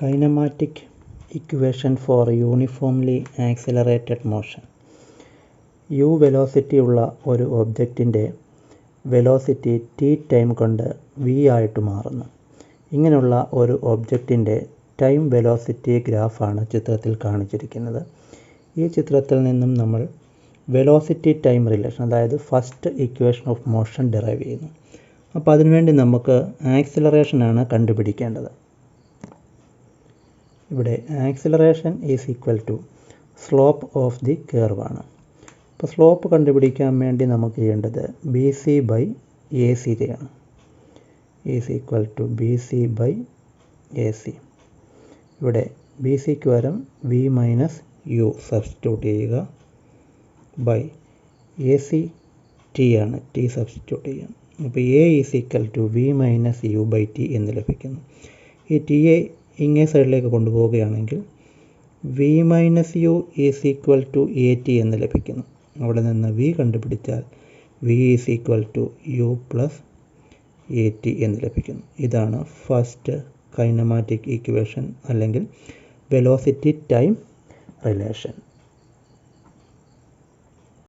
Kinematic equation for uniformly accelerated motion u velocity ഉള്ള ഒരു ഒബ്ജക്റ്റിന്റെ വെലോസിറ്റി ടി ടൈം കൊണ്ട് വി ആയിട്ട് മാറുന്നു. ഇങ്ങനെയുള്ള ഒരു ഒബ്ജക്റ്റിന്റെ ടൈം വെലോസിറ്റി ഗ്രാഫാണ് ചിത്രത്തിൽ കാണിച്ചിരിക്കുന്നത്. ഈ ചിത്രത്തിൽ നിന്നും നമ്മൾ വെലോസിറ്റി ടൈം റിലേഷൻ അതായത് first equation of motion derive ചെയ്യുന്നു. അപ്പോൾ അതിനുവേണ്ടി നമുക്ക് ആക്സിലറേഷനാണ് കണ്ടുപിടിക്കേണ്ടത്. ഇവിടെ acceleration is equal to slope of the കേർവാണ് അപ്പോൾ സ്ലോപ്പ് കണ്ടുപിടിക്കാൻ വേണ്ടി നമുക്ക് ചെയ്യേണ്ടത് B C by A C ചെയ്യണം is equal to B C by A C ഇവിടെ ബി സിക്ക് പകരം വി മൈനസ് യു സബ്സ്റ്റിറ്റ്യൂട്ട് ചെയ്യുക ബൈ എ സി ടി ആണ്. ടി സബ്സ്റ്റിറ്റ്യൂട്ട് ചെയ്യാം അപ്പോൾ a is equal to v minus u by t എന്ന് ലഭിക്കുന്നു. ഈ ടി എ ഇങ്ങേ സൈഡിലേക്ക് കൊണ്ടുപോവുകയാണെങ്കിൽ v minus u is equal to a t എന്ന് ലഭിക്കുന്നു. അവിടെ നിന്ന് വി കണ്ടുപിടിച്ചാൽ v is equal to u plus a t എന്ന് ലഭിക്കുന്നു. ഇതാണ് ഫസ്റ്റ് കൈനമാറ്റിക് ഈക്വേഷൻ അല്ലെങ്കിൽ വെലോസിറ്റി ടൈം റിലേഷൻ